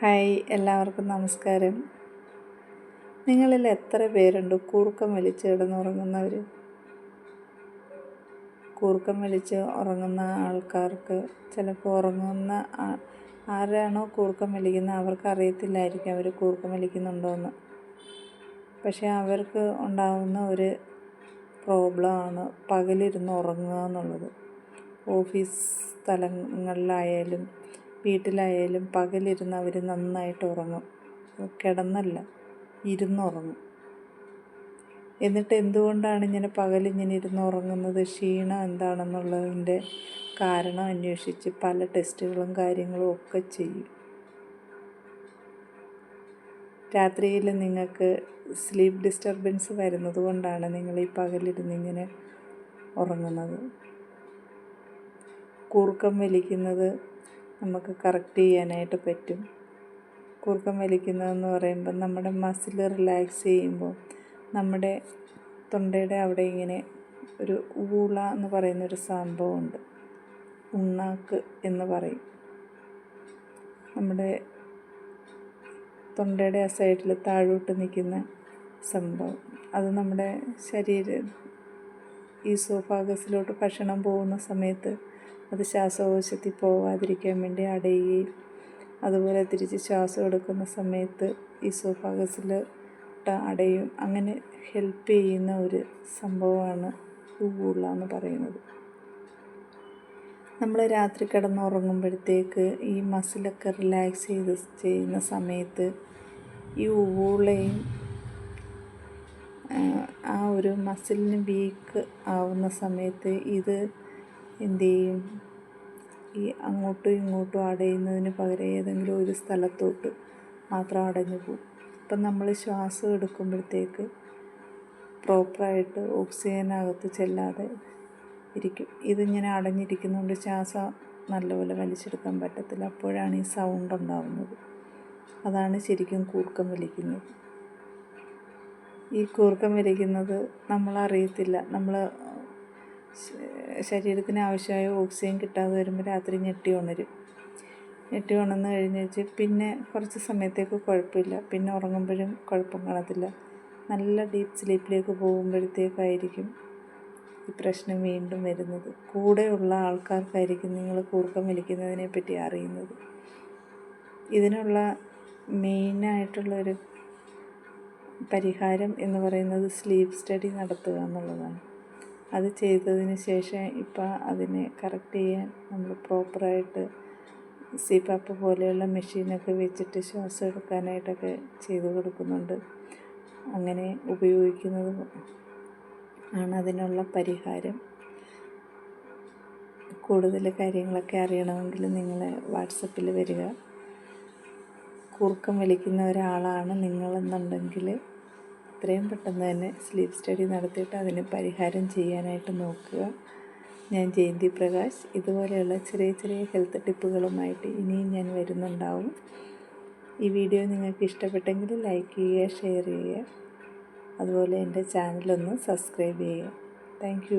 Hi എല്ലാവർക്കും നമസ്കാരം. നിങ്ങളിൽ എത്ര പേരുണ്ട്? കൂർക്കം വലിച്ച് കിടന്നുറങ്ങുന്നവർ കൂർക്കം വലിച്ച് ഉറങ്ങുന്ന ആൾക്കാർക്ക് ചിലപ്പോൾ ഉറങ്ങുന്ന ആരാണോ കൂർക്കം വലിക്കുന്നത് അവർക്ക് അറിയത്തില്ലായിരിക്കും അവർ കൂർക്കം വലിക്കുന്നുണ്ടോയെന്ന് പക്ഷേ അവർക്ക് ഉണ്ടാകുന്ന ഒരു പ്രോബ്ലമാണ് പകലിരുന്ന് ഉറങ്ങുക എന്നുള്ളത്. ഓഫീസ് സ്ഥലങ്ങളിലായാലും വീട്ടിലായാലും പകലിരുന്ന് അവർ നന്നായിട്ട് ഉറങ്ങും. കിടന്നല്ല ഇരുന്നുറങ്ങും. എന്നിട്ട് എന്തുകൊണ്ടാണ് ഇങ്ങനെ പകലിങ്ങനെ ഇരുന്ന് ഉറങ്ങുന്നത്? ക്ഷീണം എന്താണെന്നുള്ളതിന്റെ കാരണം അന്വേഷിച്ച് പല ടെസ്റ്റുകളും കാര്യങ്ങളും ഒക്കെ ചെയ്യും. രാത്രിയിൽ നിങ്ങൾക്ക് സ്ലീപ്പ് ഡിസ്റ്റർബൻസ് വരുന്നത് കൊണ്ടാണ് നിങ്ങൾ ഈ പകലിരുന്നിങ്ങനെ ഉറങ്ങുന്നത്. കൂർക്കം വലിക്കുന്നത് നമുക്ക് കറക്റ്റ് ചെയ്യാനായിട്ട് പറ്റും. കൂർക്കം വലിക്കുന്നതെന്ന് പറയുമ്പോൾ നമ്മുടെ മസിൽ റിലാക്സ് ചെയ്യുമ്പോൾ നമ്മുടെ തൊണ്ടയുടെ അവിടെ ഇങ്ങനെ ഒരു ഊള എന്ന് പറയുന്നൊരു സംഭവമുണ്ട്. ഉണ്ണാക്ക് എന്ന് പറയും. നമ്മുടെ തൊണ്ടയുടെ ആ സൈഡിൽ താഴോട്ട് നിൽക്കുന്ന സംഭവം. അത് നമ്മുടെ ശരീരം ഈ സോഫാഗസിലോട്ട് ഭക്ഷണം പോകുന്ന സമയത്ത് അത് ശ്വാസകോശത്തിൽ പോവാതിരിക്കാൻ വേണ്ടി അടയുകയും അതുപോലെ തിരിച്ച് ശ്വാസം എടുക്കുന്ന സമയത്ത് ഈസോഫാഗസിൽ അടയും. അങ്ങനെ ഹെൽപ്പ് ചെയ്യുന്ന ഒരു സംഭവമാണ് പൂവുള്ള എന്ന് പറയുന്നത്. നമ്മൾ രാത്രി കിടന്നുറങ്ങുമ്പോഴത്തേക്ക് ഈ മസിലൊക്കെ റിലാക്സ് ചെയ്ത് ചെയ്യുന്ന സമയത്ത് ഈ ഊളയും ആ ഒരു മസിലിന് വീക്ക് ആവുന്ന സമയത്ത് ഇത് എന്ത് ചെയ്യും ഈ അങ്ങോട്ടും ഇങ്ങോട്ടും അടയുന്നതിന് പകരം ഏതെങ്കിലും ഒരു സ്ഥലത്തോട്ട് മാത്രം അടഞ്ഞു പോകും. അപ്പം നമ്മൾ ശ്വാസം എടുക്കുമ്പോഴത്തേക്ക് പ്രോപ്പറായിട്ട് ഓക്സിജൻ അകത്ത് ചെല്ലാതെ ഇരിക്കും. ഇതിങ്ങനെ അടഞ്ഞിരിക്കുന്നതുകൊണ്ട് ശ്വാസം നല്ലപോലെ വലിച്ചെടുക്കാൻ പറ്റത്തില്ല. അപ്പോഴാണ് ഈ സൗണ്ട് ഉണ്ടാകുന്നത് അതാണ് ശരിക്കും കൂർക്കം വലിക്കുന്നത്. ഈ കൂർക്കം വലിക്കുന്നത് നമ്മളറിയത്തില്ല. നമ്മൾ ശരീരത്തിന് ആവശ്യമായ ഓക്സിജൻ കിട്ടാതെ വരുമ്പോൾ രാത്രി ഞെട്ടി ഉണരും. ഞെട്ടി ഉണർന്ന് കഴിഞ്ഞ് വെച്ച് പിന്നെ കുറച്ച് സമയത്തേക്ക് കുഴപ്പമില്ല. പിന്നെ ഉറങ്ങുമ്പോഴും കുഴപ്പം കാണത്തില്ല. നല്ല ഡീപ്പ് സ്ലീപ്പിലേക്ക് പോകുമ്പോഴത്തേക്കായിരിക്കും ഈ പ്രശ്നം വീണ്ടും വരുന്നത്. കൂടെയുള്ള ആൾക്കാർക്കായിരിക്കും നിങ്ങൾ കൂർക്കം വലിക്കുന്നതിനെ പറ്റി അറിയുന്നത്. ഇതിനുള്ള മെയിനായിട്ടുള്ളൊരു പരിഹാരം എന്ന് പറയുന്നത് സ്ലീപ്പ് സ്റ്റഡി നടത്തുക എന്നുള്ളതാണ്. അത് ചെയ്തതിന് ശേഷം ഇപ്പം അതിനെ കറക്റ്റ് ചെയ്യാൻ നമ്മൾ പ്രോപ്പറായിട്ട് സിപാപ്പ് പോലെയുള്ള മെഷീനൊക്കെ വെച്ചിട്ട് ശ്വാസം എടുക്കാനായിട്ടൊക്കെ ചെയ്ത് കൊടുക്കുന്നുണ്ട്. അങ്ങനെ ഉപയോഗിക്കുന്നത് ആണ് അതിനുള്ള പരിഹാരം. കൂടുതൽ കാര്യങ്ങളൊക്കെ അറിയണമെങ്കിൽ നിങ്ങൾ വാട്സപ്പിൽ വരിക. കൂർക്കം വലിക്കുന്ന ഒരാളാണ് നിങ്ങളെന്നുണ്ടെങ്കിൽ എത്രയും പെട്ടെന്ന് തന്നെ സ്ലീപ്പ് സ്റ്റഡി നടത്തിയിട്ട് അതിന് പരിഹാരം ചെയ്യാനായിട്ട് നോക്കുക. ഞാൻ ജയന്തി പ്രകാശ്. ഇതുപോലെയുള്ള ചെറിയ ചെറിയ ഹെൽത്ത് ടിപ്പുകളുമായിട്ട് ഇനിയും ഞാൻ വരുന്നുണ്ടാവും. ഈ വീഡിയോ നിങ്ങൾക്ക് ഇഷ്ടപ്പെട്ടെങ്കിൽ ലൈക്ക് ചെയ്യുക ഷെയർ ചെയ്യുക. അതുപോലെ എന്റെ ചാനലൊന്ന് സബ്സ്ക്രൈബ് ചെയ്യുക. താങ്ക്